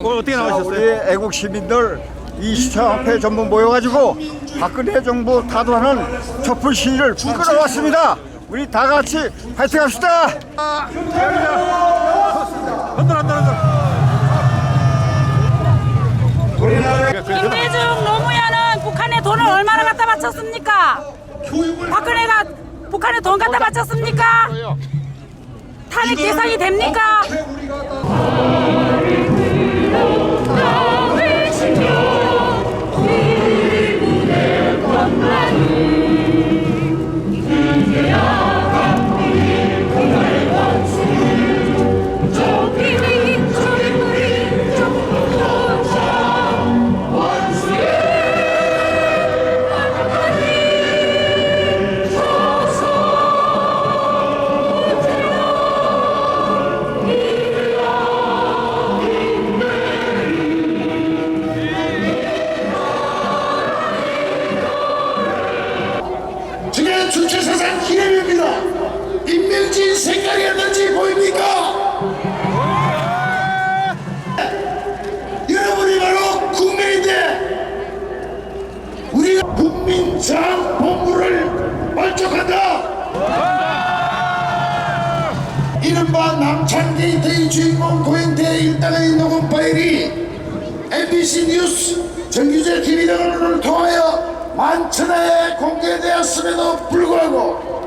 오늘 어떻게 자, 우리 나오셨어요? 애국 시민들 이 시청 앞에 전부 모여가지고 박근혜 정부 타도하는 촛불 시위를 끌어왔습니다. 우리 다 같이 파이팅합시다. 흔들 흔들 흔들. 김대중 노무현은 북한에 돈을 얼마나 갖다 바쳤습니까? 박근혜가 북한에 돈 갖다 바쳤습니까? 탄핵 대상이 됩니까? 민장 본부를 발족한다. 이른바 남창 게이트의 주인공 고영태 일당의 녹음 파일이 MBC 뉴스 정규제 TV 등을 통하여 만천하에 공개되었음에도 불구하고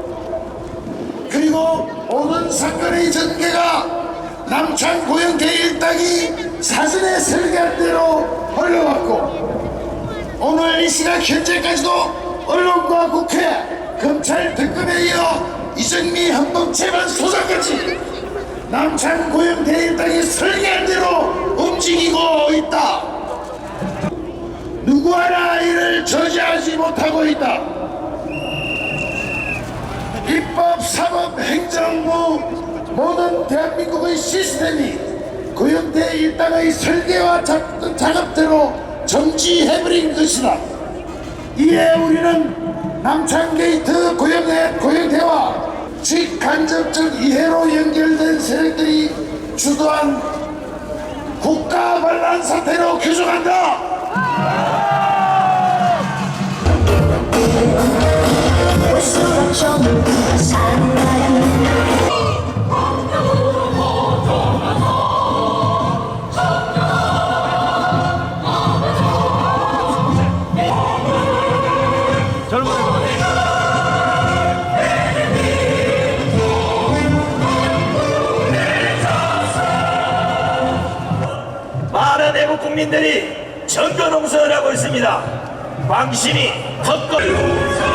그리고 모든 사건의 전개가 남창 고영태 일당이 사전에 설계한 대로 흘러왔고 시각 현재까지도 언론과 국회, 검찰 특검에 이어 이정미 헌법 재판 소장까지 남창 고영태 일당이 설계한 대로 움직이고 있다. 누구 하나 이를 저지하지 못하고 있다. 입법, 사법, 행정부 모든 대한민국의 시스템이 고영태 일당의 설계와 작- 작업대로 정지해버린 것이다. 이에 우리는 남창게이트 고영태, 고영태와 직간접적 이해로 연결된 세력들이 주도한 국가 반란 사태로 규정한다. 국 국민들이 전교 농성을 하고 있습니다. 광신이 헛걸